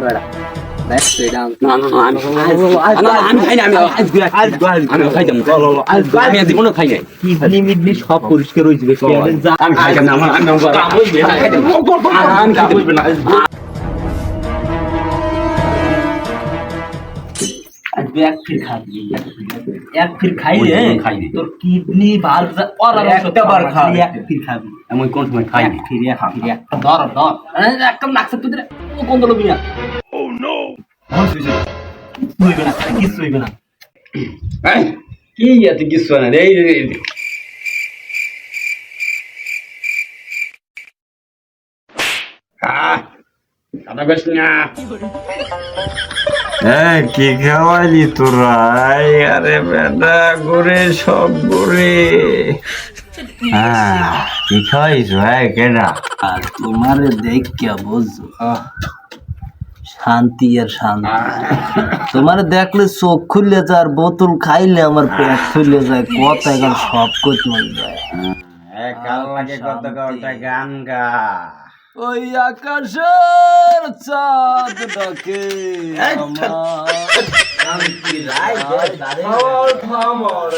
বেড়া নেক্সট এটা না না না আমি না, না, আমি খাই না আমি আজকে আজকে আমি খাইতাম না। আমি আজ জীবনে খাই নাই কিডনি মিডনি সব পরিষ্কার হয়ে যাবে যা আমি খাইতাম না আমার আমি আমি খাইতাম না। আমি খাইতাম না। আজকে এক ফির খাবি এক ফির খাইলে খাই নি। তোর কিডনি ভালো একটা বার খাই। এক ফির খাবি আমি কোন সময় খাই ফির এক ফির এক ধর ধর আরে একটা লাগছে তুই ও কোন দল বিনা হইবে না কিছু হইবে না। কি এত কিছু না রে? কি খাওয়ালি তোরা? আরে বেটা ঘুরে সব ঘুরে হ্যাঁ কি খাওয়াইছ? হ্যাঁ কেনা আর তোমারে দেখ কে বুঝছ শান্তি আর শান্তি। তোমার দেখলে চোখ খুললে যায় আর বোতল খাইলে আমার পেট খুললে যায় কথা এখন সব কত যায় কাল লাগে কত কটা গান গা। ওই আকাশের চাঁদ ডাকে আমার।